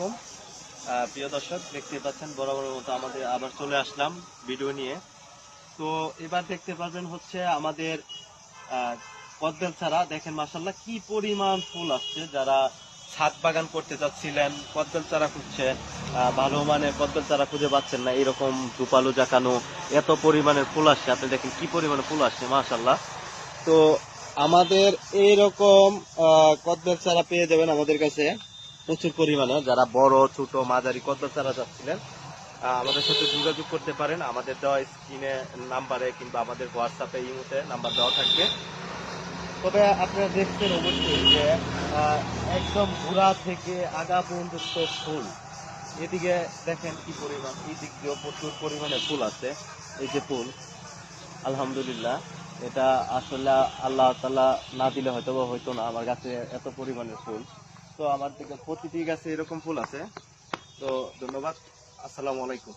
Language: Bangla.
আলাইকুম। প্রিয় দর্শক দেখতে পাচ্ছেন বরাবরের মতো আমাদের আবার চলে আসলাম ভিডিও নিয়ে। তো এবার দেখতে পাবেন হচ্ছে আমাদের কদবেল ছাড়া দেখেন মাসাল্লাহ কি পরিমাণ ফুল আসছে। যারা ছাদ বাগান করতে যাচ্ছিলেন কদবেল চারা খুঁজছে ভালো মানের কদবেল চারা খুঁজে পাচ্ছেন না। এরকম দুপালু জাকানো এত পরিমাণের ফুল আসছে। আপনি দেখেন কি পরিমাণে ফুল আসছে মাসাল্লাহ তো আমাদের এইরকম কদবেল চারা পেয়ে যাবেন আমাদের কাছে। প্রচুর পরিমাণে যারা বড়, ছোট, মাঝারি কদবেল চারা যাচ্ছিলেন আমাদের সাথে যোগাযোগ করতে পারেন। আমাদের দেওয়া স্ক্রিনে নাম্বারে কিংবা আমাদের হোয়াটসঅ্যাপে ইমোতে নাম্বার দেওয়া থাকবে। তবে আপনারা দেখছেন অবশ্যই যে একদম ঘোড়া থেকে আগা পর্যন্ত ফুল। এদিকে দেখেন কি পরিমাণ, এই দিক দিয়েও প্রচুর পরিমাণে ফুল আছে। এই যে ফুল, আলহামদুলিল্লাহ, এটা আসলে আল্লাহ তালা না দিলে হয়তো বা হইতো না। আমার কাছে এত পরিমাণের ফুল। তো আমার দিকে প্রতিটি গাছে এরকম ফুল আছে। তো ধন্যবাদ। আসসালামু আলাইকুম।